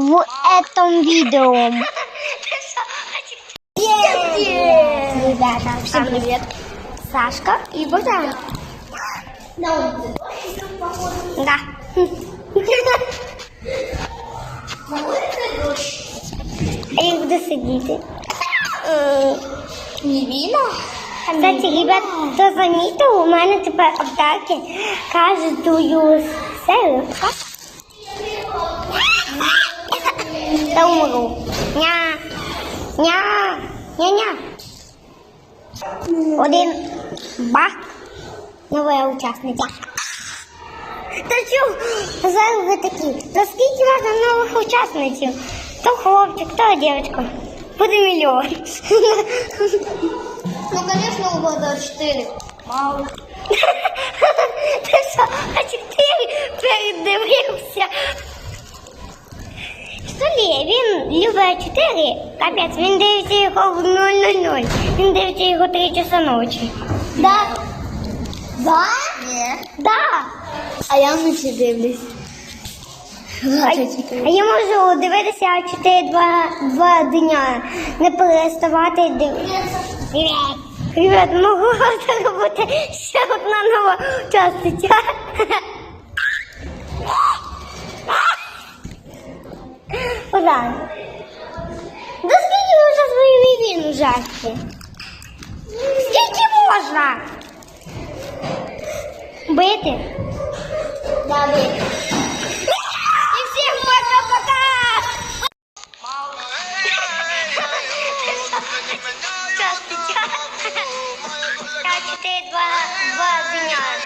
в этом видео. Ребята, всем привет. Сашка и Богдан. Да. А я буду сидіти. Е, Невіна? Кстати, ребят, хто замітив, у мене тепер аптеки кожну серію. Та умру. Ня. Ня. Ня-ня. Один. Бах. Нова учасниця. Та що? Зараз ви такі. Та скільки можна нових учасників? То хлопчик, то дівчинка. Буде мільйон. Ну, конечно, у года 4. Мало. Ти що, а чотири передивився? Що він любить чотири, капець, він дивиться його в 000. Він дивиться його три часа ночі. Да? Да? Ні. Да. А я вночі дивлюсь. А, а я можу дивитися чотири два, два дня, не переставати дивитися. Привіт. Можу зробити ще одна нова учасниця. грає. Да скільки можна свої війни жахти? Скільки можна? Бити? Да, бити. І всіх можна пока! Здравствуйте. Я читаю два, два дня.